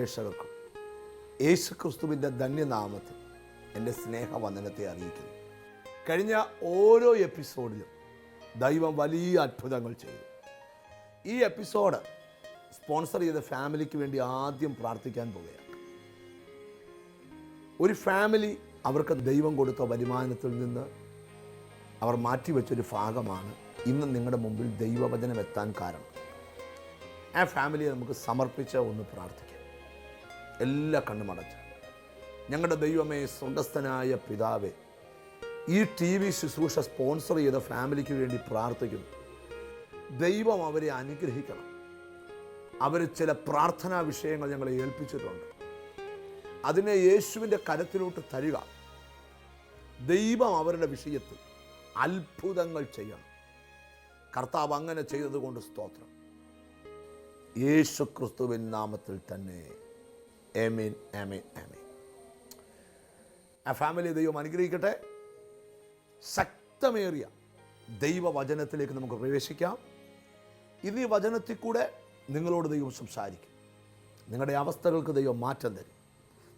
പ്രേക്ഷകർക്കും യേശു ക്രിസ്തുവിന്റെ ധന്യനാമത്തിൽ എന്റെ സ്നേഹവന്ദനത്തെ അറിയിക്കുന്നു. കഴിഞ്ഞ ഓരോ എപ്പിസോഡിലും ദൈവം വലിയ അത്ഭുതങ്ങൾ ചെയ്തു. ഈ എപ്പിസോഡ് സ്പോൺസർ ചെയ്ത ഫാമിലിക്ക് വേണ്ടി ആദ്യം പ്രാർത്ഥിക്കാൻ പോവുകയാണ്. ഒരു ഫാമിലി അവർക്ക് ദൈവം കൊടുത്ത വരുമാനത്തിൽ നിന്ന് അവർ മാറ്റിവെച്ചൊരു ഭാഗമാണ് ഇന്ന് നിങ്ങളുടെ മുമ്പിൽ ദൈവവചനം എത്താൻ കാരണം. ആ ഫാമിലിയെ നമുക്ക് സമർപ്പിച്ച ഒന്ന് പ്രാർത്ഥിക്കാം. എല്ലാ കണ്ണുമടച്ച് ഞങ്ങളുടെ ദൈവമേ സ്വർഗസ്ഥനായ പിതാവേ ഈ ടി വി ശുശ്രൂഷ സ്പോൺസർ ചെയ്ത ഫാമിലിക്ക് വേണ്ടി പ്രാർത്ഥിക്കുന്നു. ദൈവം അവരെ അനുഗ്രഹിക്കണം. അവർ ചില പ്രാർത്ഥനാ വിഷയങ്ങൾ ഞങ്ങളെ ഏൽപ്പിച്ചിട്ടുണ്ട്. അതിനെ യേശുവിന്റെ കരത്തിലോട്ട് തരിക. ദൈവം അവരുടെ വിഷയത്തിൽ അത്ഭുതങ്ങൾ ചെയ്യണം. കർത്താവ് അങ്ങനെ ചെയ്തതുകൊണ്ട് സ്തോത്രം. യേശു ക്രിസ്തുവിൻ നാമത്തിൽ തന്നെ ഏമീൻ ആമീൻ ആമീൻ ആ ഫാമിലി ദൈവം അനുഗ്രഹിക്കട്ടെ. ശക്തമേറിയ ദൈവവചനത്തിലേക്ക് നമുക്ക് പ്രവേശിക്കാം. ഇന്ന് ഈ വചനത്തിൽ കൂടെ നിങ്ങളോട് ദൈവം സംസാരിക്കും. നിങ്ങളുടെ അവസ്ഥകൾക്ക് ദൈവം മാറ്റം തരും.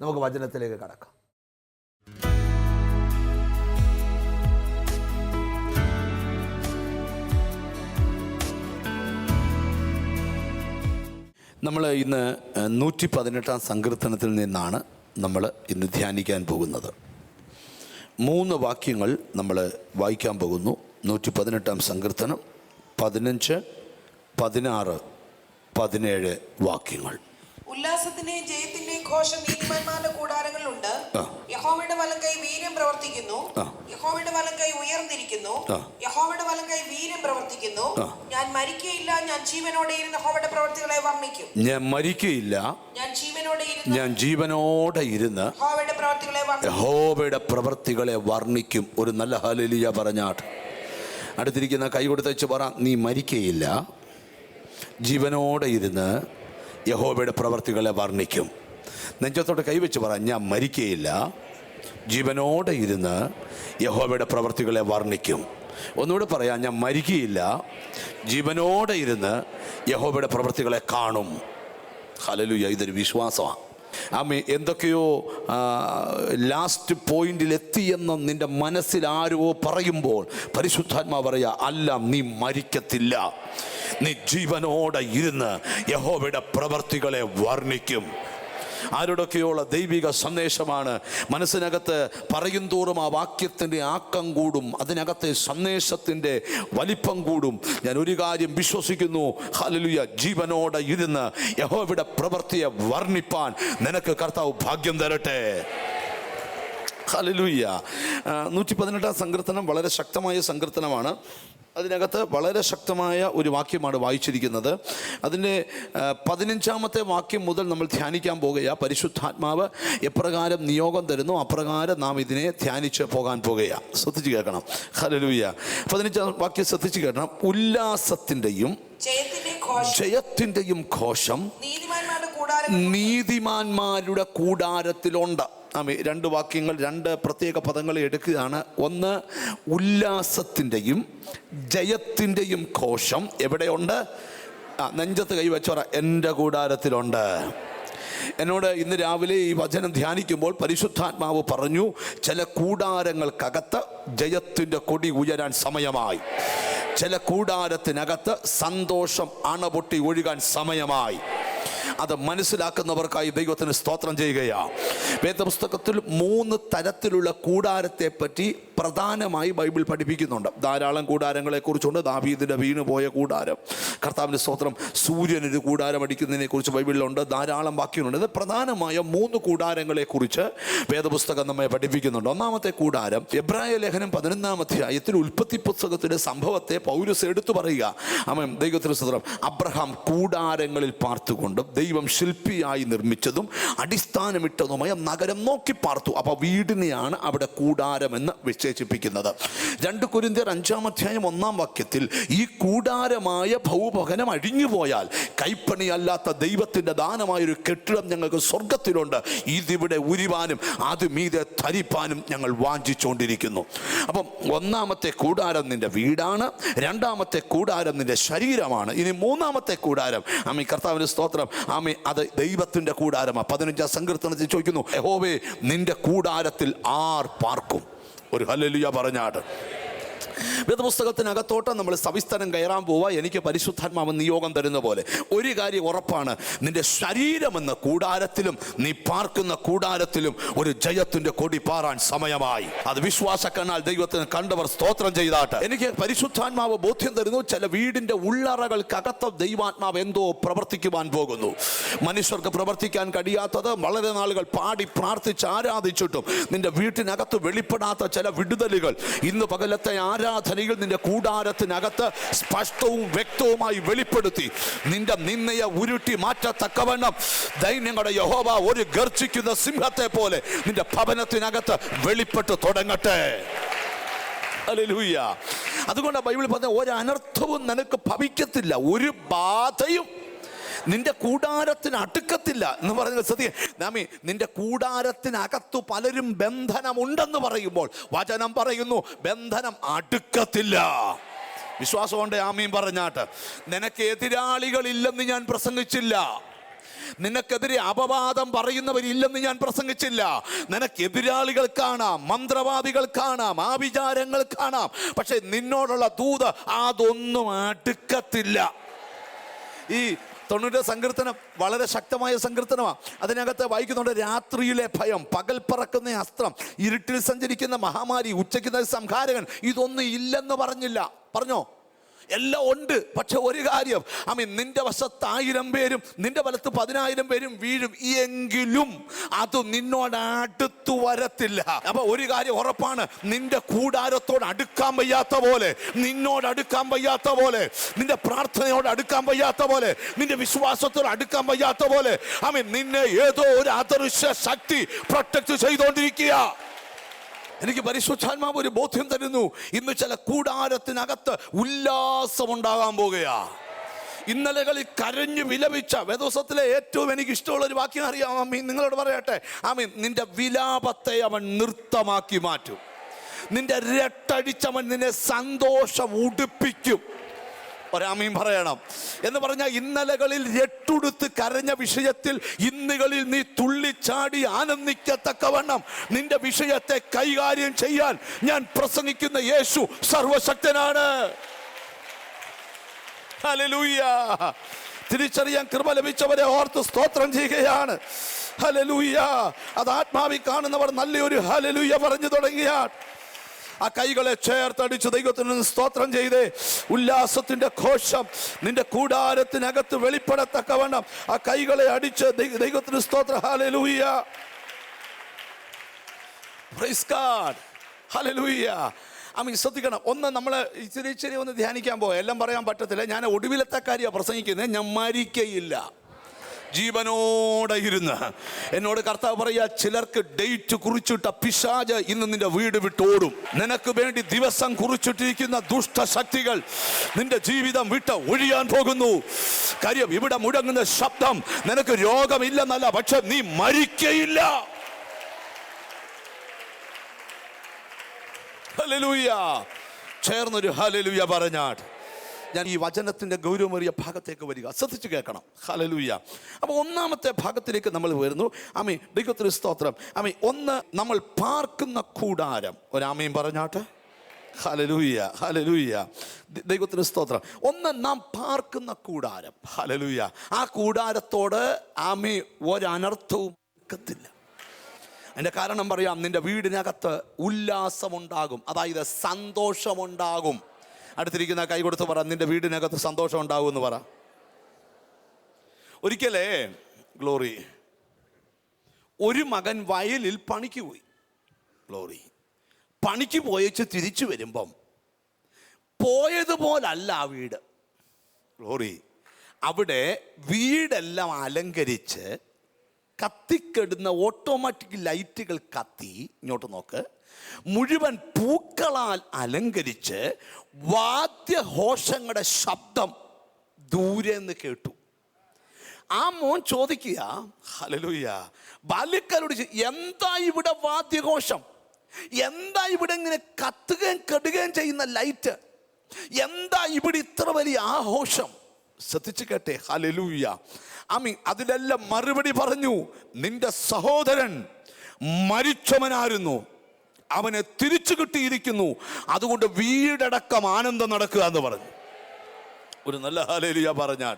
നമുക്ക് വചനത്തിലേക്ക് കടക്കാം. നമ്മൾ ഇന്ന് നൂറ്റി പതിനെട്ടാം സങ്കീർത്തനത്തിൽ നിന്നാണ് നമ്മൾ ഇന്ന് ധ്യാനിക്കാൻ പോകുന്നത്. മൂന്ന് വാക്യങ്ങൾ നമ്മൾ വായിക്കാൻ പോകുന്നു. നൂറ്റി പതിനെട്ടാം സങ്കീർത്തനം പതിനഞ്ച് പതിനാറ് പതിനേഴ് വാക്യങ്ങൾ. ഉല്ലാസത്തിന്റെയും ജയത്തിന്റെയും ഘോഷം നീതിമാന്മാരുടെ കൂടാരങ്ങളിലുണ്ട്. യഹോമയുടെ യഹോവയുടെ വലം കൈ വീര്യം പ്രവർത്തിക്കുന്നു. യഹോമയുടെ യഹോവയുടെ വലം കൈ ഉയർന്നിരിക്കുന്നു. യഹോമയുടെ യഹോവയുടെ വലം കൈ വീര്യം പ്രവർത്തിക്കുന്നു. ഞാൻ മരിക്കയില്ല ഞാൻ ജീവനോടെ ഇരുന്ന് യഹോവയുടെ പ്രവർത്തികളെ വർണിക്കും. ഞാൻ മരിക്കയില്ല ഞാൻ ജീവനോടെ ഇരുന്ന് ഞാൻ ജീവനോടെ ഇരുന്ന് യഹോവയുടെ പ്രവർത്തികളെ യഹോവയുടെ വർണിക്കും. ഒരു നല്ല ഹലലിയ പറഞ്ഞാട്ട്. അടുത്തിരിക്കുന്ന കൈ കൊടുത്തച്ച് പറ നീ മരിക്കയില്ല ജീവനോടെ ഇരുന്ന് യഹോവയുടെ പ്രവർത്തികളെ വർണിക്കും. നെഞ്ചത്തോട്ട് കൈവച്ച് പറ ഞാൻ മരിക്കുകയില്ല ജീവനോടെ ഇരുന്ന് യഹോബയുടെ പ്രവർത്തികളെ വർണിക്കും. ഒന്നുകൂടെ പറയാം ഞാൻ മരിക്കുകയില്ല ജീവനോടെ ഇരുന്ന് യഹോബയുടെ പ്രവർത്തികളെ കാണും. ഹലലുയ ഇതൊരു വിശ്വാസമാണ് ആമേ എന്തൊക്കെയോ ലാസ്റ്റ് പോയിന്റിൽ എത്തിയെന്ന് നിന്റെ മനസ്സിൽ ആരോ പറയുമ്പോൾ പരിശുദ്ധാത്മാ പറയാ അല്ല നീ മരിക്കത്തില്ല. നീ ജീവനോടെ ഇരുന്ന് യഹോവയുടെ പ്രവർത്തികളെ വർണിക്കും. ആരോടൊക്കെയുള്ള ദൈവിക സന്ദേശമാണ് മനസ്സിനകത്ത് പറയും തോറും ആ വാക്യത്തിന്റെ ആക്കം കൂടും അതിനകത്തെ സന്ദേശത്തിന്റെ വലിപ്പം കൂടും. ഞാൻ ഒരു കാര്യം വിശ്വസിക്കുന്നു ഹലലുയ ജീവനോടെ ഇരുന്ന് യഹോവിടെ പ്രവൃത്തിയെ വർണിപ്പാൻ നിനക്ക് കർത്താവ് ഭാഗ്യം തരട്ടെ. ഹലലുയ്യ നൂറ്റി പതിനെട്ടാം സങ്കീർത്തനം വളരെ ശക്തമായ സങ്കീർത്തനമാണ്. അതിനകത്ത് വളരെ ശക്തമായ ഒരു വാക്യമാണ് വായിച്ചിരിക്കുന്നത്. അതിന്റെ പതിനഞ്ചാമത്തെ വാക്യം മുതൽ നമ്മൾ ധ്യാനിക്കാൻ പോകുക പരിശുദ്ധാത്മാവ് എപ്രകാരം നിയോഗം തരുന്നു അപ്രകാരം നാം ഇതിനെ ധ്യാനിച്ച് പോകാൻ പോകുകയാണ് ശ്രദ്ധിച്ച് കേൾക്കണം. ഹലലൂയ്യ പതിനഞ്ചാം വാക്യം ശ്രദ്ധിച്ച് കേൾക്കണം. ഉല്ലാസത്തിന്റെയും ജയത്തിന്റെയും ഘോഷം. നീതിമാന്മാരുടെ കൂടാരത്തിലുണ്ട്. ആമേ രണ്ട് വാക്യങ്ങൾ രണ്ട് പ്രത്യേക പദങ്ങൾ എടുക്കുകയാണ്. ഒന്ന് ഉല്ലാസത്തിന്റെയും ജയത്തിന്റെയും കോശം എവിടെയുണ്ട്? ആ നെഞ്ചത്ത് കൈവച്ചോറ എന്റെ കൂടാരത്തിലുണ്ട്. എന്നോട് ഇന്ന് രാവിലെ ഈ വചനം ധ്യാനിക്കുമ്പോൾ പരിശുദ്ധാത്മാവ് പറഞ്ഞു ചില കൂടാരങ്ങൾക്കകത്ത് ജയത്തിന്റെ കൊടി ഉയരാൻ സമയമായി. ചില കൂടാരത്തിനകത്ത് സന്തോഷം അണപൊട്ടി ഒഴുകാൻ സമയമായി. അത് മനസ്സിലാക്കുന്നവർക്കായി ദൈവത്തിന് സ്തോത്രം ചെയ്യുകയാണ് വേദപുസ്തകത്തിൽ മൂന്ന് തരത്തിലുള്ള കൂടാരത്തെ പറ്റി പ്രധാനമായി ബൈബിൾ പഠിപ്പിക്കുന്നുണ്ട്. ധാരാളം കൂടാരങ്ങളെക്കുറിച്ചുണ്ട്. ദാവീദിന്റെ വീണ് പോയ കൂടാരം. കർത്താവിന്റെ സ്തോത്രം സൂര്യനൊരു കൂടാരം അടിക്കുന്നതിനെ കുറിച്ച് ബൈബിളിലുണ്ട്. ധാരാളം വാക്യങ്ങളുണ്ട്. ഇത് പ്രധാനമായ മൂന്ന് കൂടാരങ്ങളെക്കുറിച്ച് വേദപുസ്തകം നമ്മെ പഠിപ്പിക്കുന്നുണ്ട്. ഒന്നാമത്തെ കൂടാരം എബ്രായ ലേഖനം പതിനൊന്നാം അധ്യായത്തിൽ ഉൽപ്പത്തി പുസ്തകത്തിന്റെ സംഭവത്തെ പൗരസ് എടുത്തു പറയുക. അമ്മ ദൈവത്തിന് സ്തോത്രം. അബ്രഹാം കൂടാരങ്ങളിൽ പാർത്തുകൊണ്ടും ദൈവം ശില്പിയായി നിർമ്മിച്ചതും അടിസ്ഥാനമിട്ടതുമായ നഗരം നോക്കി പാർത്തു. അപ്പോൾ വീടിനെയാണ് അവിടെ കൂടാരമെന്ന് വിശേഷിപ്പിക്കുന്നത് രണ്ട് കുരിന്തിയർ അഞ്ചാം അധ്യായം ഒന്നാം വാക്യത്തിൽ ഈ കൂടാരമായ ഭൗഭവനം അഴിഞ്ഞുപോയാൽ കൈപ്പണിയല്ലാത്ത ദൈവത്തിന്റെ ദാനമായൊരു കെട്ടിടം ഞങ്ങൾക്ക് സ്വർഗത്തിലുണ്ട് ഇതിവിടെ ഉരിവാനും അത് മീതെ ധരിപ്പാനും ഞങ്ങൾ വാഞ്ചിച്ചുകൊണ്ടിരിക്കുന്നു. അപ്പം ഒന്നാമത്തെ കൂടാരം നിന്റെ വീടാണ് രണ്ടാമത്തെ കൂടാരം നിന്റെ ശരീരമാണ് ഇനി മൂന്നാമത്തെ കൂടാരം ആമി കർത്താവിന്റെ സ്തോത്രം ആമി അത് ദൈവത്തിന്റെ കൂടാരമാണ്. പതിനഞ്ചാം സങ്കീർത്തനത്തിൽ ചോദിക്കുന്നു യഹോവേ നിന്റെ കൂടാരത്തിൽ ആർ പാർക്കും? ഒരു ഹല്ലേലൂയ പറഞ്ഞാട്ട്. വേദപുസ്തകത്തിനകത്തോട്ട് നമ്മൾ സവിസ്തരം കയറാൻ പോവാ. എനിക്ക് പരിശുദ്ധാത്മാവ് നിയോഗം തരുന്ന പോലെ. ഒരു കാര്യം ഉറപ്പാണ്. നിന്റെ ശരീരമെന്ന കൂടാരത്തിലും നീ പാർക്കുന്ന കൂടാരത്തിലും ഒരു ജയത്തിന്റെ കൊടി പാറാൻ സമയമായി. അത് വിശ്വാസക്കനാൽ ദൈവത്തിന് കണ്ടവർ സ്തോത്രം ചെയ്താട്ട്. എനിക്ക് പരിശുദ്ധാത്മാവ് ബോധ്യം തരുന്നു. ചില വീടിന്റെ ഉള്ളറകൾക്കകത്ത് ദൈവാത്മാവ് എന്തോ പ്രവർത്തിക്കുവാൻ പോകുന്നു. മനുഷ്യർക്ക് പ്രവർത്തിക്കാൻ കഴിയാത്തത് വളരെ നാളുകൾ പാടി പ്രാർത്ഥിച്ച് ആരാധിച്ചിട്ടും നിന്റെ വീട്ടിനകത്ത് വെളിപ്പെടാത്ത ചില വിടുതലുകൾ. ഇന്ന് പകലത്തെ ആരാധനയിൽ നിന്റെ കൂടാരത്തിനകത്ത് സ്പഷ്ടവും വ്യക്തവുമായി വെളിപ്പെടുത്തി. നിന്റെ നിന്നയെ ഉരുട്ടി മാറ്റത്തക്കവണ്ണം ദൈന്യങ്ങളുടെ യഹോബ ഒരു ഗർജിക്കുന്ന സിംഹത്തെ പോലെ നിന്റെ ഭവനത്തിനകത്ത് വെളിപ്പെട്ട് തുടങ്ങട്ടെ. ഹല്ലേലൂയ അതുകൊണ്ട് ബൈബിൾ പറഞ്ഞ ഒരു അനർത്ഥവും നിനക്ക് ഭവിക്കത്തില്ല. ഒരു ബാധയും നിന്റെ കൂടാരത്തിന് അടുക്കത്തില്ല എന്ന് പറയുന്നത് സത്യ. നാമി നിന്റെ കൂടാരത്തിനകത്തു പലരും ബന്ധനമുണ്ടെന്ന് പറയുമ്പോൾ വചനം പറയുന്നു ബന്ധനം അടുക്കത്തില്ല. വിശ്വാസമുണ്ട് ആമീൻ പറഞ്ഞാട്ട്. നിനക്ക് എതിരാളികളില്ലെന്ന് ഞാൻ പ്രസംഗിച്ചില്ല. നിനക്കെതിരെ അപവാദം പറയുന്നവരില്ലെന്ന് ഞാൻ പ്രസംഗിച്ചില്ല. നിനക്ക് എതിരാളികൾ കാണാം മന്ത്രവാദികൾ കാണാം ആവിചാരങ്ങൾ കാണാം. പക്ഷെ നിന്നോടുള്ള ദൂത് അതൊന്നും അടുക്കത്തില്ല. ഈ തൊണ്ണൂറ് സങ്കീർത്തനം വളരെ ശക്തമായ സങ്കീർത്തനമാണ് അതിനകത്ത് വായിക്കുന്നുണ്ട് രാത്രിയിലെ ഭയം പകൽ പറക്കുന്ന അസ്ത്രം ഇരുട്ടിൽ സഞ്ചരിക്കുന്ന മഹാമാരി ഉച്ചയ്ക്കുന്ന സംഹാരകൻ ഇതൊന്നും ഇല്ലെന്ന് പറഞ്ഞില്ല. പറഞ്ഞോ? എല്ലാം ഉണ്ട്. പക്ഷെ ഒരു കാര്യം അമ്മ നിന്റെ വശത്ത് ആയിരം പേരും നിന്റെ വലത്ത് പതിനായിരം പേരും വീഴും എങ്കിലും അത് നിന്നോട് അടുത്തു വരത്തില്ല. അപ്പൊ ഒരു കാര്യം ഉറപ്പാണ് നിന്റെ കൂടാരത്തോട് അടുക്കാൻ വയ്യാത്ത പോലെ നിന്നോട് അടുക്കാൻ വയ്യാത്ത പോലെ നിന്റെ പ്രാർത്ഥനയോട് അടുക്കാൻ വയ്യാത്ത പോലെ നിന്റെ വിശ്വാസത്തോട് അടുക്കാൻ വയ്യാത്ത പോലെ അമ്മ നിന്നെ ഏതോ ഒരു അദൃശ്യ ശക്തി പ്രൊട്ടക്ട് ചെയ്തുകൊണ്ടിരിക്കുക എനിക്ക് പരിശുദ്ധാത്മാവ് ഒരു ബോധ്യം തരുന്നു. ഇന്ന് ചില കൂടാരത്തിനകത്ത് ഉല്ലാസമുണ്ടാകാൻ പോകുകയാ. ഇന്നലകളിൽ കരഞ്ഞു വിലപിച്ച വേദോസത്തിലെ ഏറ്റവും എനിക്ക് ഇഷ്ടമുള്ള ഒരു വാക്യം അറിയാം അമ്മീൻ നിങ്ങളോട് പറയട്ടെ. ആമീൻ. നിന്റെ വിലാപത്തെ അവൻ നൃത്തമാക്കി മാറ്റും. നിന്റെ രട്ടടിച്ചവൻ നിന്നെ സന്തോഷം ഉടുപ്പിക്കും. ഒരാമീൻ പറയണം എന്ന് പറഞ്ഞാൽ ഇന്നലകളിൽ എട്ടുടുത്ത് കരഞ്ഞ വിഷയത്തിൽ ഇന്നുകളിൽ നീ തുള്ളിച്ചാടി ആനന്ദിക്കത്തക്കവണ്ണം. നിന്റെ വിഷയത്തെ കൈകാര്യം ചെയ്യാൻ ഞാൻ പ്രസംഗിക്കുന്ന യേശു സർവശക്തനാണ്. തിരിച്ചറിയാൻ കൃപ ലഭിച്ചവരെ ഓർത്ത് സ്തോത്രം ചെയ്യുകയാണ്. ഹലലൂയ്യ അത് ആത്മാവി കാണുന്നവർ നല്ലൊരു ഹലലൂയ്യ പറഞ്ഞു തുടങ്ങിയാൽ ആ കൈകളെ ചേർത്തടിച്ച് ദൈവത്തിന് സ്തോത്രം ചെയ്തേ. ഉല്ലാസത്തിന്റെ ഘോഷം നിന്റെ കൂടാരത്തിനകത്ത് വെളിപ്പെടത്തക്കവണ്ണം ആ കൈകളെ അടിച്ച് ദൈവത്തിന് സ്തോത്ര. അമ്മ ശ്രദ്ധിക്കണം. ഒന്ന് നമ്മൾ ഇച്ചിരി ഇച്ചിരി ഒന്ന് ധ്യാനിക്കാൻ പോകാം എല്ലാം പറയാൻ പറ്റത്തില്ല. ഞാൻ ഒടുവിലത്തെ കാര്യമാണ് പ്രസംഗിക്കുന്നത് ഞാൻ മരിക്കയില്ല. ജീവനോടെ ഇരുന്ന് എന്നോട് കർത്താവ് പറയാ ചിലർക്ക് ഡേറ്റ് കുറിച്ചിട്ട പിശാജ് ഇന്ന് നിന്റെ വീട് വിട്ടോടും. നിനക്ക് വേണ്ടി ദിവസം കുറിച്ചിട്ടിരിക്കുന്ന ദുഷ്ടശക്തികൾ നിന്റെ ജീവിതം വിട്ട് ഒഴിയാൻ പോകുന്നു. കാര്യം ഇവിടെ മുഴങ്ങുന്ന ശബ്ദം നിനക്ക് രോഗമില്ലെന്നല്ല പക്ഷെ നീ മരിക്കയില്ല. ഹല്ലേലൂയ. ചേർന്നൊരു ഹല്ലേലൂയ പറഞ്ഞാട്ട് ഞാൻ ഈ വചനത്തിന്റെ ഗൗരവമേറിയ ഭാഗത്തേക്ക് വരിക. ശ്രദ്ധിച്ചു കേൾക്കണം. ഹലലൂയ അപ്പോൾ ഒന്നാമത്തെ ഭാഗത്തിലേക്ക് നമ്മൾ വരുന്നു. അമ്മി ദൈവത്തിന് സ്തോത്രം. അമ്മി ഒന്ന് നമ്മൾ പാർക്കുന്ന കൂടാരം. ഒരാമയും പറഞ്ഞാട്ടെ? ഹലലൂയ ഹലലൂയ ദൈവത്തിന് സ്തോത്രം. ഒന്ന് നാം പാർക്കുന്ന കൂടാരം. ഹലലൂയ ആ കൂടാരത്തോട് ആമി ഒരനർത്ഥവും നിൽക്കത്തില്ല. അതിന്റെ കാരണം പറയാം നിന്റെ വീടിനകത്ത് ഉല്ലാസമുണ്ടാകും. അതായത് സന്തോഷമുണ്ടാകും. അടുത്തിരിക്കുന്ന കൈ കൊടുത്ത് പറ നിന്റെ വീടിനകത്ത് സന്തോഷം ഉണ്ടാവും എന്ന് പറ. ഒരിക്കലേ ഗ്ലോറി ഒരു മകൻ വയലിൽ പണിക്ക് പോയി. ഗ്ലോറി പണിക്ക് പോയച്ച് തിരിച്ചു വരുമ്പം പോയതുപോലല്ല ആ വീട്. ഗ്ലോറി അവിടെ വീടെല്ലാം അലങ്കരിച്ച് കത്തിക്കെടുന്ന ഓട്ടോമാറ്റിക് ലൈറ്റുകൾ കത്തി. ഇങ്ങോട്ട് നോക്ക്. മുഴുവൻ പൂക്കളാൽ അലങ്കരിച്ച് വാദ്യഘോഷങ്ങളുടെ ശബ്ദം ദൂരെ നിന്ന് കേട്ടു. ആ മോൻ ചോദിക്കുക ഹലലൂയ ബാല്യക്കാരോട് എന്താ ഇവിടെ വാദ്യഘോഷം? എന്താ ഇവിടെ ഇങ്ങനെ കത്തുകയും കെടുകയും ചെയ്യുന്ന ലൈറ്റ് എന്താ ഇവിടെ ഇത്ര വലിയ ആഘോഷം? ശ്രദ്ധിച്ചു കേട്ടെ ഹലലൂയ അമി അതിലെല്ലാം മറുപടി പറഞ്ഞു. നിന്റെ സഹോദരൻ മരിച്ചവനായിരുന്നു. അവനെ തിരിച്ചു കിട്ടിയിരിക്കുന്നു. അതുകൊണ്ട് വീടടക്കം ആനന്ദം നടക്കുക എന്ന് പറഞ്ഞു. ഒരു നല്ല ഹാലേലിയ പറഞ്ഞാൽ.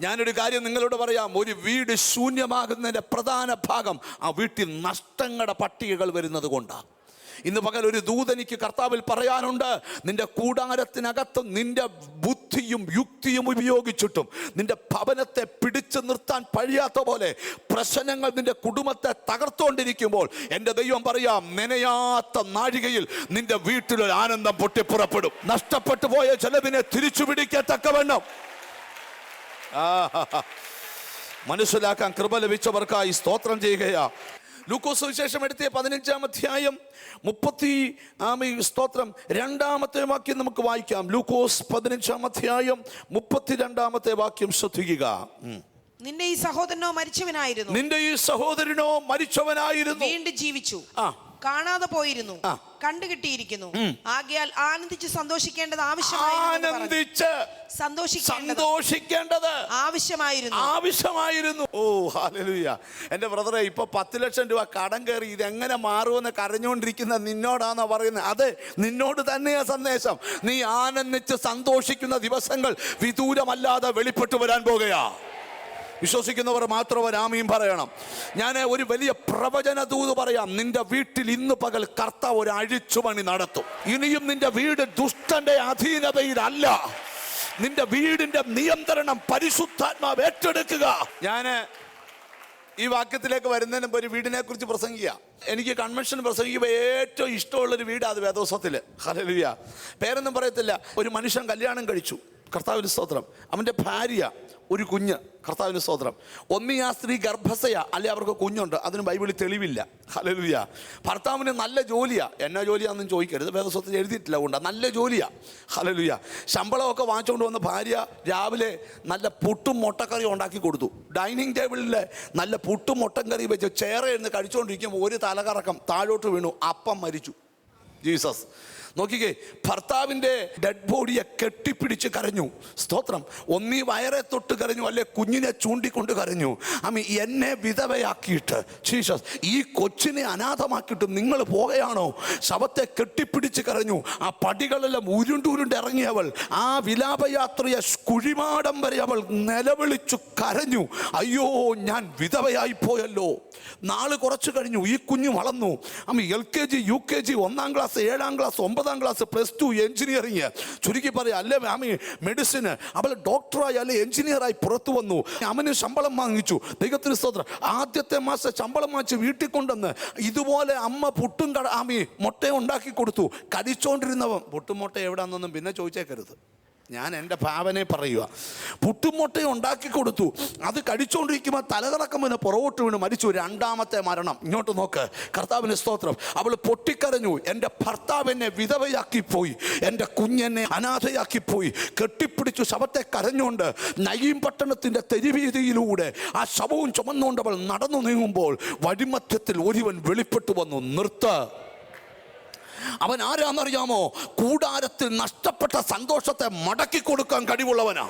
ഞാനൊരു കാര്യം നിങ്ങളോട് പറയാം. ഒരു വീട് ശൂന്യമാകുന്നതിന്റെ പ്രധാന ഭാഗം ആ വീട്ടിൽ നഷ്ടങ്ങളുടെ പട്ടികകൾ വരുന്നത് കൊണ്ടാണ് ഇന്ന് പകൽ ഒരു ദൂതനിക്ക് കർത്താവിൽ പറയാനുണ്ട് നിന്റെ കൂടാരത്തിനകത്ത് നിന്റെ ബുദ്ധിയും യുക്തിയും ഉപയോഗിച്ചിട്ടും നിന്റെ ഭവനത്തെ പിടിച്ചു നിർത്താൻ കഴിയാത്ത പോലെ പ്രശ്നങ്ങൾ നിന്റെ കുടുംബത്തെ തകർത്തുകൊണ്ടിരിക്കുമ്പോൾ എന്റെ ദൈവം പറയാം നനയാത്ത നാഴികയിൽ നിന്റെ വീട്ടിലൊരു ആനന്ദം പൊട്ടിപ്പുറപ്പെടും. നഷ്ടപ്പെട്ടു പോയ ചിലതിനെ തിരിച്ചു പിടിക്കത്തക്കവണ്ണം. മനസ്സിലാക്കാൻ കൃപ ലഭിച്ചവർക്കായി സ്തോത്രം ചെയ്യുകയാ. ലൂക്കോസ് വിശേഷം എടുത്തിയ പതിനഞ്ചാം അധ്യായം മുപ്പത്തി ആമി സ്തോത്രം. രണ്ടാമത്തെ വാക്യം നമുക്ക് വായിക്കാം. ലൂക്കോസ് പതിനഞ്ചാം അധ്യായം മുപ്പത്തി രണ്ടാമത്തെ വാക്യം ശ്രദ്ധിക്കുക. നിന്റെ ഈ സഹോദരനോ മരിച്ചവനായിരുന്നു. നിന്റെ ഈ സഹോദരനോ മരിച്ചവനായിരുന്നു. വീണ്ടും ജീവിച്ചു. ആ. കാണാതെ പോയിരുന്നു. കണ്ടുകിട്ടിയിരിക്കുന്നു. ആകയാൽ ആനന്ദിച്ച് സന്തോഷിക്കേണ്ടത് ആവശ്യമായിരുന്നു ആനന്ദിച്ച് സന്തോഷിക്കേണ്ടത് സന്തോഷിക്കേണ്ടത് ആവശ്യമായിരുന്നു. ആവശ്യമായിരുന്നു. ഓ ഹാലലുയ എന്റെ ബ്രദറെ ഇപ്പൊ പത്ത് ലക്ഷം രൂപ കടം കയറി ഇതെങ്ങനെ മാറുമെന്ന് കരഞ്ഞുകൊണ്ടിരിക്കുന്ന നിന്നോടാണോ പറയുന്നത്? അത് നിന്നോട് തന്നെയാ സന്ദേശം. നീ ആനന്ദിച്ച് സന്തോഷിക്കുന്ന ദിവസങ്ങൾ വിദൂരമല്ലാതെ വെളിപ്പെട്ടു വരാൻ പോകുകയാ. വിശ്വസിക്കുന്നവർ മാത്രം രാമിയും പറയണം. ഞാൻ ഒരു വലിയ പ്രവചന ദൂത് പറയാം. നിന്റെ വീട്ടിൽ ഇന്ന് പകൽ കർത്താവ് ഒരു അഴിച്ചുപണി നടത്തും. ഇനിയും നിന്റെ വീട് ദുഷ്ടന്റെ അധീനതയിലല്ല. നിന്റെ വീടിന്റെ നിയന്ത്രണം പരിശുദ്ധാത്മാവ് ഏറ്റെടുക്കുക. ഞാൻ ഈ വാക്യത്തിലേക്ക് വരുന്നതിന് ഒരു വീടിനെ കുറിച്ച് പ്രസംഗിക്കുക എനിക്ക് കൺവെൻഷൻ പ്രസംഗിക്കുമ്പോൾ ഏറ്റവും ഇഷ്ടമുള്ള ഒരു വീട് അത് വേദോസത്തിൽ ഹലലിയ പേരൊന്നും പറയത്തില്ല. ഒരു മനുഷ്യൻ കല്യാണം കഴിച്ചു. കർത്താവിന് സ്തോത്രം. അവന്റെ ഭാര്യ ഒരു കുഞ്ഞ് കർത്താവിന് സ്തോത്രം. ഒന്നി ആ സ്ത്രീ ഗർഭസയ അല്ലെ അവർക്ക് കുഞ്ഞുണ്ട് അതിന് ബൈബിളിൽ തെളിവില്ല. ഹലലുയ ഭർത്താവിന് നല്ല ജോലിയാ. എന്നാ ജോലിയാണെന്നും ചോദിക്കരുത്. വേദസ്വത്തിൽ എഴുതിയിട്ടില്ല കൊണ്ട് നല്ല ജോലിയാ. ഹലലുയ ശമ്പളമൊക്കെ വാങ്ങിച്ചുകൊണ്ട് വന്ന ഭാര്യ രാവിലെ നല്ല പുട്ടും മുട്ടക്കറിയും ഉണ്ടാക്കി കൊടുത്തു. ഡൈനിങ് ടേബിളിൽ നല്ല പുട്ടും മുട്ടൻ കറി വെച്ച് ചേറയിരുന്ന് കഴിച്ചുകൊണ്ടിരിക്കുമ്പോൾ ഒരു തലകറക്കം താഴോട്ട് വീണു. അപ്പം മരിച്ചു. ജീസസ്. നോക്കിക്കേ ഭർത്താവിന്റെ ഡെഡ് ബോഡിയെ കെട്ടിപ്പിടിച്ച് കരഞ്ഞു. സ്തോത്രം. ഒന്നീ വയറെ തൊട്ട് കരഞ്ഞു അല്ലെ കുഞ്ഞിനെ ചൂണ്ടിക്കൊണ്ട് കരഞ്ഞു. അമ്മ എന്നെ വിധവയാക്കിയിട്ട്. ജീസസ് ഈ കൊച്ചിനെ അനാഥമാക്കിയിട്ട് നിങ്ങൾ പോകയാണോ? ശവത്തെ കെട്ടിപ്പിടിച്ച് കരഞ്ഞു. ആ പടികളെല്ലാം ഉരുണ്ടുരുണ്ട് ഇറങ്ങിയവൾ. ആ വിലാപയാത്രയെ കുഴിമാടം വരെ അവൾ നിലവിളിച്ചു കരഞ്ഞു. അയ്യോ ഞാൻ വിധവയായി പോയല്ലോ. നാൾ കുറച്ച് കഴിഞ്ഞു ഈ കുഞ്ഞു വളർന്നു. അമ്മ L K G U K G ഒന്നാം ക്ലാസ് ഏഴാം ക്ലാസ് ഒമ്പതാം ക്ലാസ് പ്ലസ് ടു എഞ്ചിനീയറിങ് ചുരുക്കി പറയാം അല്ലെ ആമി മെഡിസിന്. അവൾ ഡോക്ടറായി അല്ലെ എഞ്ചിനീയറായി പുറത്തു വന്നു. അവന് ശമ്പളം വാങ്ങിച്ചു. ദൈവത്തിന് സ്തോത്രം. ആദ്യത്തെ മാസം ശമ്പളം വാങ്ങിച്ച് വീട്ടിൽ കൊണ്ടുവന്ന് ഇതുപോലെ അമ്മ പുട്ടും കട ആമി മുട്ട ഉണ്ടാക്കി കൊടുത്തു. കടിച്ചോണ്ടിരുന്നവൻ പുട്ടും മുട്ട എവിടെയാണെന്നൊന്നും പിന്നെ ചോദിച്ചേക്കരുത്. ഞാൻ എന്റെ ഭാവനെ പറയുക പുട്ടുമുട്ട ഉണ്ടാക്കി കൊടുത്തു. അത് കഴിച്ചുകൊണ്ടിരിക്കുമ്പോൾ തലകറക്കമിന് പുറകോട്ട് വീണ് മരിച്ചു. രണ്ടാമത്തെ മരണം. ഇങ്ങോട്ട് നോക്ക്. കർത്താവിന്റെ സ്തോത്രം. അവൾ പൊട്ടിക്കരഞ്ഞു. എന്റെ ഭർത്താവ് എന്നെ വിധവയാക്കിപ്പോയി. എന്റെ കുഞ്ഞെന്നെ അനാഥയാക്കിപ്പോയി. കെട്ടിപ്പിടിച്ചു ശവത്തെ കരഞ്ഞുകൊണ്ട് നയീം പട്ടണത്തിന്റെ തെരുവീതിയിലൂടെ ആ ശവവും ചുമന്നുകൊണ്ട് അവൾ നടന്നു നീങ്ങുമ്പോൾ വഴിമധ്യത്തിൽ ഒരുവൻ വെളിപ്പെട്ടു വന്നു. നിർത്ത്. അവൻ ആരാന്നറിയാമോ? കൂടാരത്തിൽ നഷ്ടപ്പെട്ട സന്തോഷത്തെ മടക്കി കൊടുക്കാൻ കഴിവുള്ളവനാ.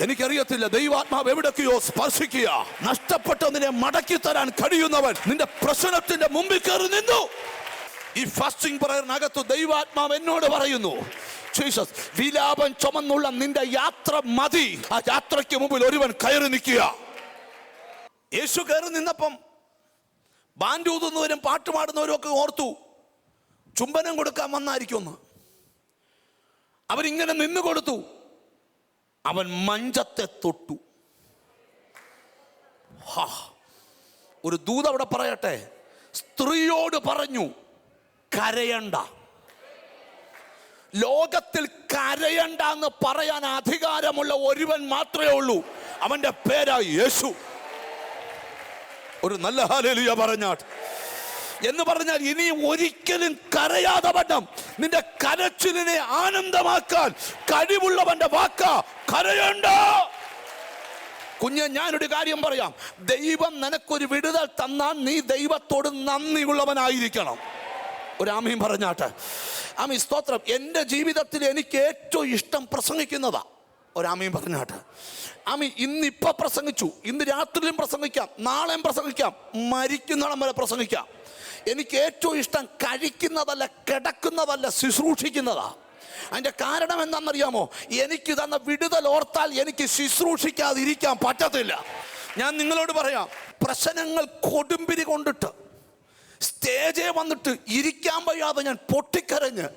എനിക്കറിയത്തില്ല ദൈവാത്മാവ് എവിടൊക്കെയോ സ്പർശിക്കുക. നഷ്ടപ്പെട്ടതിനെ മടക്കി തരാൻ കഴിയുന്നവൻ നിന്റെ പ്രശ്നത്തിന്റെ മുമ്പിൽ കയറി നിന്നു. ഈ ഫാസ്റ്റിംഗ് പ്രയറിനകത്ത് ദൈവാത്മാവ് എന്നോട് പറയുന്നു ജീസസ് വിലാപം ചുമന്നുള്ള നിന്റെ യാത്ര മതി. ആ യാത്രയ്ക്ക് മുമ്പിൽ ഒരുവൻ കയറി നിൽക്കുക. യേശു കയറി നിന്നപ്പം ബാൻഡൂതുന്നവരും പാട്ടുപാടുന്നവരും പാട്ട് ഒക്കെ ഓർത്തു ചുംബനം കൊടുക്കാൻ വന്നായിരിക്കും ഒന്ന് അവരിങ്ങനെ നിന്ന് കൊടുത്തു. അവൻ മഞ്ചത്തെ തൊട്ടു. ഹാ. ഒരു ദൂത് അവിടെ പറയട്ടെ. സ്ത്രീയോട് പറഞ്ഞു കരയണ്ട. ലോകത്തിൽ കരയണ്ട എന്ന് പറയാൻ അധികാരമുള്ള ഒരുവൻ മാത്രമേ ഉള്ളൂ. അവന്റെ പേരാ യേശു. ഒരു നല്ല ഹാലേലിയ പറഞ്ഞാട്ട് എന്ന് പറഞ്ഞാൽ ഇനി ഒരിക്കലും കരയാതെ വണ്ണം. നിന്റെ കരച്ചിലിനെ ആനന്ദമാക്കാൻ കഴിവുള്ളവന്റെ വാക്ക കരയണ്ട? കുഞ്ഞ് ഞാനൊരു കാര്യം പറയാം. ദൈവം നിനക്കൊരു വിടുതൽ തന്നാൽ നീ ദൈവത്തോട് നന്ദിയുള്ളവനായിരിക്കണം. ഒരു ആമയും പറഞ്ഞാട്ടെ. ആമി സ്തോത്രം. എന്റെ ജീവിതത്തിൽ എനിക്ക് ഏറ്റവും ഇഷ്ടം പ്രസംഗിക്കുന്നതാ. ഒരാമയും പറഞ്ഞാട്ടെ. ആമി ഇന്നിപ്പോൾ പ്രസംഗിച്ചു. ഇന്ന് രാത്രിയിലും പ്രസംഗിക്കാം. നാളെയും പ്രസംഗിക്കാം. മരിക്കുന്നിടം വരെ പ്രസംഗിക്കാം. എനിക്ക് ഏറ്റവും ഇഷ്ടം കഴിക്കുന്നതല്ല കിടക്കുന്നതല്ല ശുശ്രൂഷിക്കുന്നതാ. അതിന്റെ കാരണം എന്താണെന്നറിയാമോ? എനിക്ക് തന്ന വിടുതൽ ഓർത്താൽ എനിക്ക് ശുശ്രൂഷിക്കാതിരിക്കാൻ പറ്റത്തില്ല. ഞാൻ നിങ്ങളോട് പറയാം പ്രശ്നങ്ങൾ കൊടുമ്പിരി കൊണ്ടിട്ട് സ്റ്റേജേ വന്നിട്ട് ഇരിക്കാൻ വയ്യാതെ ഞാൻ പൊട്ടിക്കരഞ്ഞ്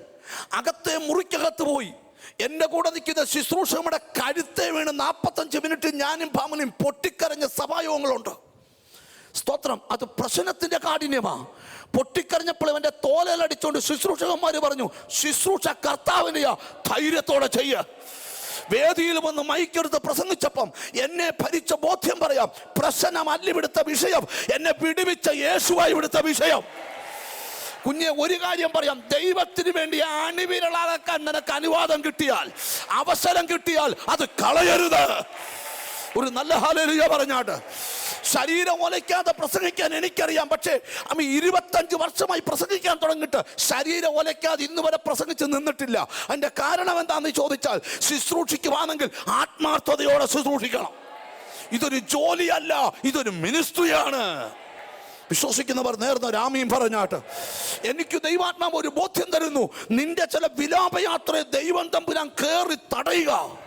അകത്തെ മുറിക്കകത്ത് പോയി എന്റെ കൂടെ നിൽക്കുന്ന ശുശ്രൂഷകരുടെ കഴുത്തെ വീണ് നാൽപ്പത്തഞ്ച് മിനിറ്റ് ഞാനും ഭാമനും പൊട്ടിക്കരഞ്ഞ സഭായോഗങ്ങളുണ്ട്. സ്തോത്രം അത് പ്രശ്നത്തിന്റെ കാഠിന്യമാ. പൊട്ടിക്കരഞ്ഞപ്പോൾ ഇവന്റെ തോലലടിച്ചുകൊണ്ട് ശുശ്രൂഷകന്മാർ പറഞ്ഞു ശുശ്രൂഷ കർത്താവിനെയാ ധൈര്യത്തോടെ ചെയ്യ. വേദിയിൽ വന്ന് മൈക്കെടുത്ത് പ്രസംഗിച്ചപ്പം എന്നെ ഭരിച്ച ബോധ്യം പറയാം പ്രശ്നം ഇവിടുത്തെ വിഷയം എന്നെ പിടിവിച്ച യേശുവായി ഇവിടുത്തെ വിഷയം. കുഞ്ഞെ ഒരു കാര്യം പറയാം ദൈവത്തിന് വേണ്ടി അണിവിരളാക്കാൻ നിനക്ക് അനുവാദം കിട്ടിയാൽ അവസരം കിട്ടിയാൽ അത് കളയരുത്. ഒരു നല്ല ഹാലരിയ പറഞ്ഞാട്ട്. ശരീരം ഒലയ്ക്കാതെ പ്രസംഗിക്കാൻ എനിക്കറിയാം. പക്ഷേ അമ്മ ഇരുപത്തഞ്ച് വർഷമായി പ്രസംഗിക്കാൻ തുടങ്ങിയിട്ട് ശരീരം ഒലയ്ക്കാതെ ഇന്ന് വരെ പ്രസംഗിച്ച് നിന്നിട്ടില്ല. അതിന്റെ കാരണം എന്താണെന്ന് ചോദിച്ചാൽ ശുശ്രൂഷിക്കുവാണെങ്കിൽ ആത്മാർത്ഥതയോടെ ശുശ്രൂഷിക്കണം. ഇതൊരു ജോലിയല്ല ഇതൊരു മിനിസ്ട്രിയാണ്. വിശ്വസിക്കുന്നവർ നേർന്ന രാമീം പറഞ്ഞാട്ട് എനിക്ക് ദൈവാത്മാവ് ഒരു ബോധ്യം തരുന്നു. നിന്റെ ചില വിലാപയാത്രയെ ദൈവം തമ്പുരാൻ കയറി തടയുക.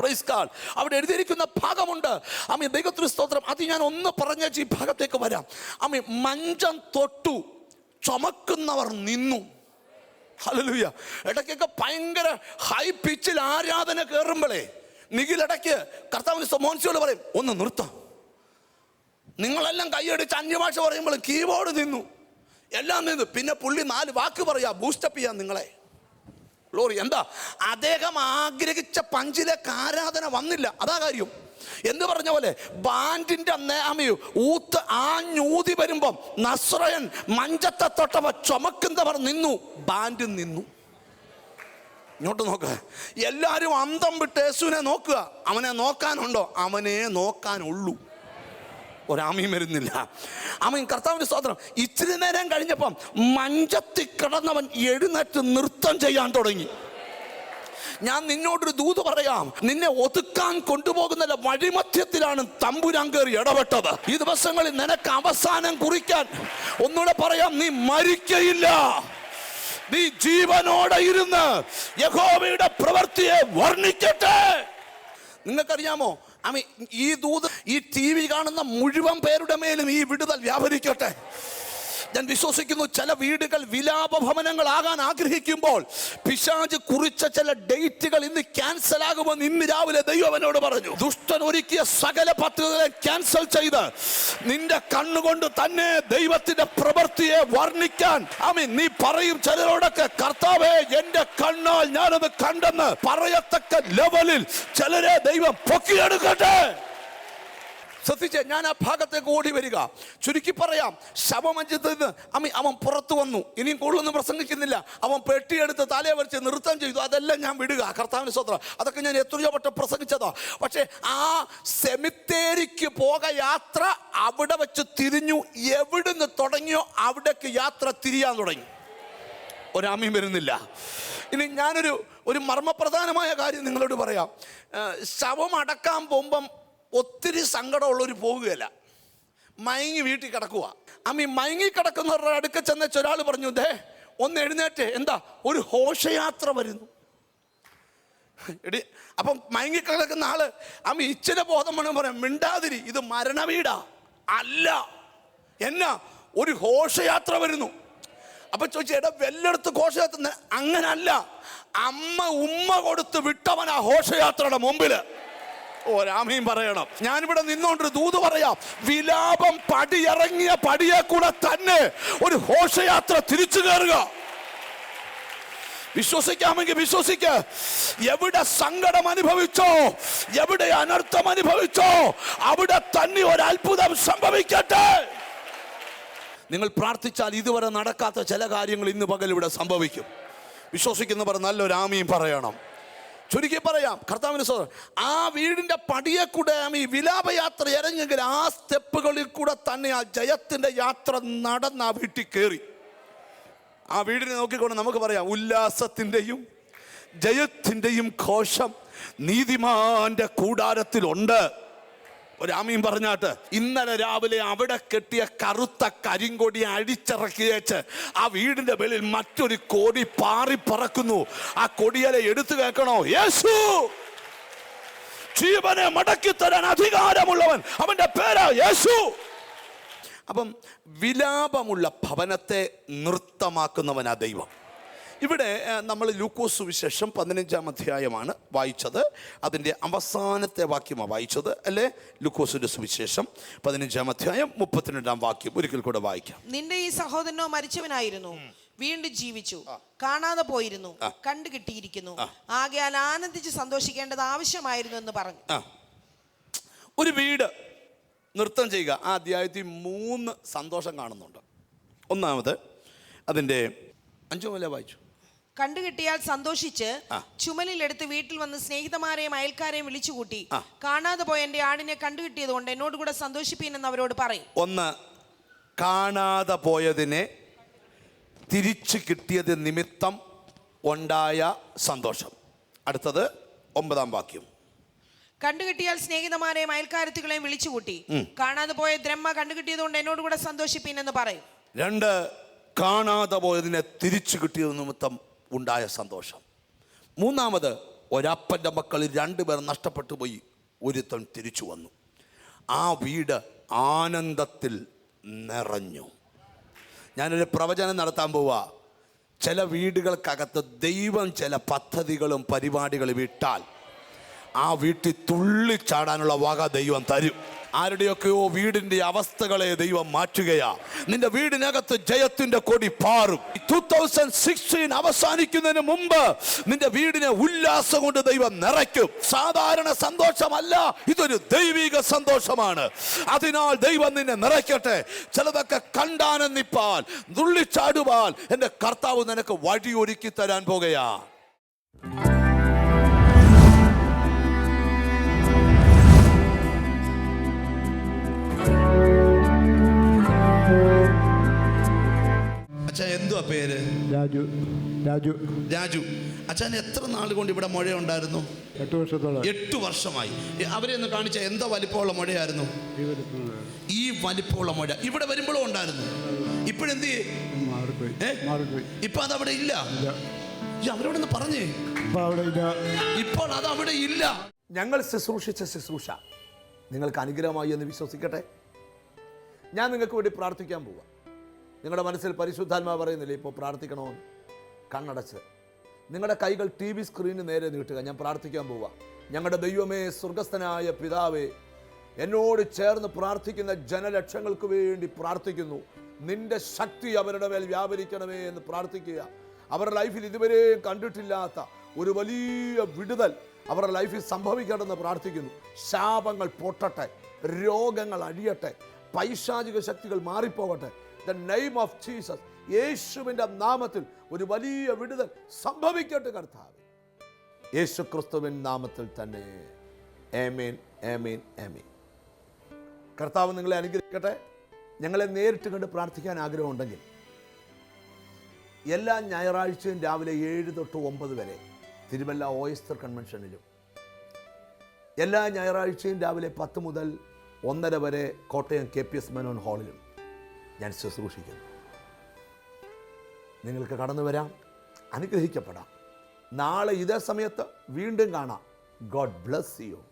Praise കാൾ അവിടെ എഴുതിയിരിക്കുന്ന ഭാഗമുണ്ട്. അമ്മ ദൈവത്തിന് സ്തോത്രം. അത് ഞാൻ ഒന്ന് പറഞ്ഞ ഈ ഭാഗത്തേക്ക് വരാം. അമ്മ മഞ്ചം തൊട്ടു ചുമക്കുന്നവർ നിന്നു. ഹല്ലേലൂയ ഇടയ്ക്കൊക്കെ ഭയങ്കര ഹൈ പിച്ചിൽ ആരാധന കയറുമ്പോഴേ നിഖിലിടയ്ക്ക് കർത്താവിന് മോൻസിയോട് പറയും ഒന്ന് നിർത്താം. നിങ്ങളെല്ലാം കൈയടിച്ച് അന്യഭാഷ പറയുമ്പോൾ കീബോർഡ് നിന്നു. എല്ലാം നിന്നു. പിന്നെ പുള്ളി നാല് വാക്ക് പറയാ ബൂസ്റ്റപ്പ് ചെയ്യാം നിങ്ങളെ. ഗ്ലോറി എന്താ? അദ്ദേഹം ആഗ്രഹിച്ച പഞ്ചിലെ ആരാധന വന്നില്ല. അതാ കാര്യം. എന്ന് പറഞ്ഞ പോലെ? ബാൻഡിന്റെ നേമയോ ഊത്ത് ആഞ്ഞൂതി വരുമ്പം നസ്രയൻ മഞ്ചത്തെ തൊട്ടവ ചുമക്കുന്നവർ നിന്നു. ബാൻഡ് നിന്നു. ഇങ്ങോട്ട് നോക്കുക എല്ലാവരും അന്തം വിട്ട് യേശുവിനെ നോക്കുക. അവനെ നോക്കാനുണ്ടോ? അവനെ നോക്കാനുള്ളൂ. ഒരാമയും വരുന്നില്ല. അമ്മ കർത്താവിന്റെ സ്തോത്രം. ഇച്ചിരി നേരം കഴിഞ്ഞപ്പം മഞ്ചത്തി കിടന്നവൻ എഴുന്നേറ്റ് നൃത്തം ചെയ്യാൻ തുടങ്ങി. ഞാൻ നിന്നോടൊരു ദൂത് പറയാം. നിന്നെ ഒതുക്കാൻ കൊണ്ടുപോകുന്ന വഴിമധ്യത്തിലാണ് തമ്പുരാൻ കയറി ഇടപെട്ടത്. ഈ ദിവസങ്ങളിൽ നിനക്ക് അവസാനം കുറിക്കാൻ ഒന്നുകൂടെ പറയാം. നീ മരിക്കയില്ല. നീ ജീവനോടെ ഇരുന്ന് യഹോവയുടെ പ്രവൃത്തിയെ വർണിക്കട്ടെ. നിങ്ങൾക്കറിയാമോ? ഈ ദൂത് ഈ ടി വി കാണുന്ന മുഴുവൻ പേരുടെ മേലും ഈ വിടുതൽ വ്യാപരിക്കട്ടെ. ഞാൻ വിശ്വസിക്കുന്നു ചില വീടുകൾ വിലാപ ഭവനങ്ങളാകാൻ ആഗ്രഹിക്കുമ്പോൾ പിശാജ് കുറിച്ച ചില ഡേറ്റുകൾ ഇന്ന് ക്യാൻസൽ ആകുമെന്ന് ഇന്ന് രാവിലെ ദൈവം എന്നോട് പറഞ്ഞു. ദുഷ്ടൻ ഒരുക്കിയ സകല പദ്ധതികളെ ക്യാൻസൽ ചെയ്ത് നിന്റെ കണ്ണുകൊണ്ട് തന്നെ ദൈവത്തിന്റെ പ്രവൃത്തിയെ വർണിക്കാൻ. നീ പറയും ചിലരോടൊക്കെ കർത്താവേ എന്റെ കണ്ണാൽ ഞാനത് കണ്ടെന്ന് പറയത്തക്ക ലെവലിൽ ചിലരെ ദൈവം പൊക്കിയെടുക്കട്ടെ. ശ്രദ്ധിച്ചേ ഞാൻ ആ ഭാഗത്തേക്ക് ഓടി വരിക. ചുരുക്കി പറയാം ശവമഞ്ചത്തിൽ നിന്ന് അമ്മി അവൻ പുറത്തു വന്നു. ഇനിയും കൂടുതലൊന്നും പ്രസംഗിക്കുന്നില്ല. അവൻ പെട്ടിയെടുത്ത് തലയെ വരച്ച് നൃത്തം ചെയ്തു. അതെല്ലാം ഞാൻ വിടുക. കർത്താവിന് സ്വത്രം അതൊക്കെ ഞാൻ എത്രയോ വട്ടം പ്രസംഗിച്ചതാ. പക്ഷേ ആ സെമിത്തേരിക്ക് പോക യാത്ര അവിടെ വെച്ച് തിരിഞ്ഞു. എവിടുന്ന് തുടങ്ങിയോ അവിടേക്ക് യാത്ര തിരിയാൻ തുടങ്ങി. ഒരാമയും വരുന്നില്ല. ഇനി ഞാനൊരു ഒരു മർമ്മപ്രധാനമായ കാര്യം നിങ്ങളോട് പറയാം. ശവം അടക്കാൻ പോകുമ്പം ഒത്തിരി സങ്കടമുള്ളവർ പോവുകയല്ല മയങ്ങി വീട്ടിൽ കിടക്കുക അമ്മ മയങ്ങി കിടക്കുന്നവരുടെ അടുക്ക ചെന്നേച്ച് ഒരാൾ പറഞ്ഞു ദേ ഒന്ന് എഴുന്നേറ്റ്. എന്താ ഒരു ഘോഷയാത്ര വരുന്നു. എടി അപ്പം മയങ്ങി കിടക്കുന്ന ആൾ അമ്മ ഇച്ചിരി ബോധം വേണം പറയാം. മിണ്ടാതിരി. ഇത് മരണവീടാ. അല്ല. എന്നാ ഒരു ഘോഷയാത്ര വരുന്നു. അപ്പൊ ചോദിച്ചു എടാ വെല്ലെടുത്ത് ഘോഷയാത്ര. അങ്ങനല്ല. അമ്മ ഉമ്മ കൊടുത്ത് വിട്ടവനാ ഘോഷയാത്രയുടെ മുമ്പിൽ. ഓ രാമയും പറയണം. ഞാനിവിടെ നിന്നുകൊണ്ട് ദൂത് പറയാം. വിലാപം പടിയിറങ്ങിയ പടിയെ കൂടെ തന്നെ ഒരു ഘോഷയാത്ര തിരിച്ചു കയറുക. വിശ്വസിക്കാമെങ്കിൽ വിശ്വസിക്ക. എവിടെ സങ്കടം അനുഭവിച്ചോ എവിടെ അനർത്ഥം അനുഭവിച്ചോ അവിടെ തന്നെ ഒരു അത്ഭുതം സംഭവിക്കട്ടെ. നിങ്ങൾ പ്രാർത്ഥിച്ചാൽ ഇതുവരെ നടക്കാത്ത ചില കാര്യങ്ങൾ ഇന്ന് പകൽ ഇവിടെ സംഭവിക്കും. വിശ്വസിക്കുന്നവർ നല്ലൊരു ആമിയും പറയണം. ചുരുക്കി പറയാം. കർത്താവിന് സ്വതന്ത്രം ആ വീടിന്റെ പടിയെ കൂടെ ഈ വിലാപയാത്ര ഇറങ്ങിയെങ്കിൽ ആ സ്റ്റെപ്പുകളിൽ കൂടെ തന്നെ ആ ജയത്തിന്റെ യാത്ര നടന്ന് ആ വീട്ടിൽ കയറി. ആ വീടിനെ നോക്കിക്കൊണ്ട് നമുക്ക് പറയാം ഉല്ലാസത്തിന്റെയും ജയത്തിന്റെയും ഘോഷം നീതിമാന്റെ കൂടാരത്തിലുണ്ട്. ഒരാമയും പറഞ്ഞാട്ട് ഇന്നലെ രാവിലെ അവിടെ കെട്ടിയ കറുത്ത കരിങ്കൊടി അടിച്ചിറക്കിയേച്ച് ആ വീടിന്റെ വെളിയിൽ മറ്റൊരു കൊടി പാറി പറക്കുന്നു. ആ കൊടിയലെ എടുത്തു കേൾക്കണോ? യേശു! ജീവനെ മടക്കി തരാൻ അധികാരമുള്ളവൻ. അവന്റെ പേരാ യേശു. അപ്പം വിലാപമുള്ള ഭവനത്തെ നൃത്തമാക്കുന്നവനാ ദൈവം. ഇവിടെ നമ്മൾ ലൂക്കോസ് സുവിശേഷം പതിനഞ്ചാം അധ്യായമാണ് വായിച്ചത്. അതിന്റെ അവസാനത്തെ വാക്യമാണ് വായിച്ചത് അല്ലേ? ലൂക്കോസിന്റെ സുവിശേഷം പതിനഞ്ചാം അധ്യായം മുപ്പത്തിരണ്ടാം വാക്യം. ഒരിക്കൽ കൂടെ വായിക്കാം. നിന്റെ ഈ സഹോദരനോ മരിച്ചവനായിരുന്നു. വീണ്ടും ജീവിച്ചു. കാണാതെ പോയിരുന്നു. കണ്ടു കിട്ടിയിരിക്കുന്നു. ആകയാൽ ആനന്ദിച്ച് സന്തോഷിക്കേണ്ടത് ആവശ്യമായിരുന്നു എന്ന് പറഞ്ഞു. ഒരു വീട് നൃത്തം ചെയ്യുക. ആ അധ്യായത്തിൽ മൂന്ന് സന്തോഷം കാണുന്നുണ്ട്. ഒന്നാമത് അതിന്റെ അഞ്ചു മുല വായിച്ചു. കണ്ടു കിട്ടിയാൽ സന്തോഷിച്ച്. ചുമലിലെടുത്ത് വീട്ടിൽ വന്ന് സ്നേഹിതമാരെയും അയൽക്കാരെയും വിളിച്ചുകൂട്ടി. കാണാതെ പോയ എന്റെ ആടിനെ കണ്ടുകിട്ടിയത് കൊണ്ട് എന്നോട് കൂടെ സന്തോഷിപ്പീനെന്ന് അവരോട് പറയും. ഒന്ന് കാണാതെ പോയതിനെ തിരിച്ചു കിട്ടിയത് നിമിത്തം ഉണ്ടായ സന്തോഷം. അടുത്തത് ഒമ്പതാം വാക്യം. കണ്ടുകിട്ടിയാൽ സ്നേഹിതമാരെയും അയൽക്കാരത്തുകളെയും വിളിച്ചുകൂട്ടി കാണാതെ പോയ ദ്രഹ്മ കണ്ടുകിട്ടിയത് കൊണ്ട് എന്നോട് കൂടെ സന്തോഷിപ്പീനെന്ന് പറയും. രണ്ട് കാണാതെ പോയതിനെ തിരിച്ചു കിട്ടിയത് നിമിത്തം ഉണ്ടായ സന്തോഷം. മൂന്നാമത് ഒരപ്പന്റെ മക്കളിൽ രണ്ടുപേർ നഷ്ടപ്പെട്ടു പോയി. ഒരുത്തൻ തിരിച്ചു വന്നു. ആ വീട് ആനന്ദത്തിൽ നിറഞ്ഞു. ഞാനൊരു പ്രവചനം നടത്താൻ പോവാ. ചില വീടുകൾക്കകത്ത് ദൈവം ചില പദ്ധതികളും പരിപാടികളും ഇട്ടാൽ ആ വീട്ടിൽ തുള്ളിച്ചാടാനുള്ള വക ദൈവം തരും. ആരുടെയൊക്കെയോ വീടിന്റെ അവസ്ഥകളെ ദൈവം മാറ്റുകയാ. നിന്റെ വീടിനകത്ത് ജയത്തിന്റെ കൊടി പാറും. ടൂ തൗസൻഡ് സിക്സ്റ്റീൻ അവസാനിക്കുന്നതിന് മുമ്പ് നിന്റെ വീടിനെ ഉല്ലാസം കൊണ്ട് ദൈവം നിറയ്ക്കും. സാധാരണ സന്തോഷമല്ല ഇതൊരു ദൈവിക സന്തോഷമാണ്. അതിനാൽ ദൈവം നിന്നെ നിറയ്ക്കട്ടെ. ചിലതൊക്കെ കണ്ടാനെന്നിപ്പാൽ നുള്ളിച്ചാടുവാൻ എന്റെ കർത്താവ് നിനക്ക് വഴിയൊരുക്കി തരാൻ പോകുകയാ. രാജു രാജു. രാജു അച്ഛൻ എത്ര നാൾ കൊണ്ട് ഇവിടെ മുഴ ഉണ്ടായിരുന്നു എട്ട് വർഷത്തോളം. എട്ട് വർഷമായി. അവരെന്ന് അവരെ ഒന്ന് കാണിച്ച എന്താ വലിപ്പമുള്ള മുഴയായിരുന്നു? ഈ വലിപ്പമുള്ള. മുഴ. ഇവിടെ വരുമ്പോഴും ഉണ്ടായിരുന്നു. ഇപ്പോഴെന്ത് ഇപ്പൊ അത് അവിടെ ഇല്ല? ഇല്ല. ഈ അവരോട് ഒന്ന് പറഞ്ഞേ ഇപ്പോൾ അത് അവിടെ ഇല്ല. ഞങ്ങൾ ശുശ്രൂഷിച്ച ശുശ്രൂഷ. നിങ്ങൾക്ക് അനുഗ്രഹമായി എന്ന് വിശ്വസിക്കട്ടെ? ഞാൻ നിങ്ങൾക്ക് വേണ്ടി പ്രാർത്ഥിക്കാൻ പോവാം. നിങ്ങളുടെ മനസ്സിൽ പരിശുദ്ധാത്മാവ് പറയുന്നില്ലേ ഇപ്പോൾ പ്രാർത്ഥിക്കണമെന്ന് കണ്ണടച്ച്. നിങ്ങളുടെ കൈകൾ ടി വി സ്ക്രീനിന് നേരെ നീട്ടുക. ഞാൻ പ്രാർത്ഥിക്കാൻ പോവാം. ഞങ്ങളുടെ ദൈവമേ സ്വർഗസ്ഥനായ പിതാവേ എന്നോട് ചേർന്ന് പ്രാർത്ഥിക്കുന്ന ജനലക്ഷങ്ങൾക്ക് വേണ്ടി പ്രാർത്ഥിക്കുന്നു. നിന്റെ ശക്തി അവരുടെ മേൽ വ്യാപരിക്കണമേ എന്ന് പ്രാർത്ഥിക്കുക. അവരുടെ ലൈഫിൽ ഇതുവരെയും കണ്ടിട്ടില്ലാത്ത ഒരു വലിയ വിടുതൽ അവരുടെ ലൈഫിൽ സംഭവിക്കണമെന്ന് പ്രാർത്ഥിക്കുന്നു. ശാപങ്ങൾ പൊട്ടട്ടെ രോഗങ്ങൾ അഴിയട്ടെ പൈശാചിക ശക്തികൾ മാറിപ്പോകട്ടെ ദ നെയിം ഓഫ് ജീസസ് യേശുവിന്റെ നാമത്തിൽ ഒരു വലിയ വിടുതൽ സംഭവിക്കട്ടെ കർത്താവ്. യേശു ക്രിസ്തുവിൻ നാമത്തിൽ തന്നെ. ഏമേൻ ഏമേൻ ഏമേൻ കർത്താവ് നിങ്ങളെ അനുഗ്രഹിക്കട്ടെ. ഞങ്ങളെ നേരിട്ട് കണ്ട് പ്രാർത്ഥിക്കാൻ ആഗ്രഹമുണ്ടെങ്കിൽ എല്ലാ ഞായറാഴ്ചയും രാവിലെ ഏഴ് തൊട്ട് ഒമ്പത് വരെ തിരുവല്ല ഓയസ്റ്റർ കൺവെൻഷനിലും എല്ലാ ഞായറാഴ്ചയും രാവിലെ പത്ത് മുതൽ ഒന്നര വരെ Kottayam K P S Menon ഹാളിലും ഞാൻ ശുശ്രൂഷിക്കുന്നു നിങ്ങൾക്ക് കടന്നു വരാം അനുഗ്രഹിക്കപ്പെടാം. നാളെ ഇതേ സമയത്ത് വീണ്ടും കാണാം. God bless you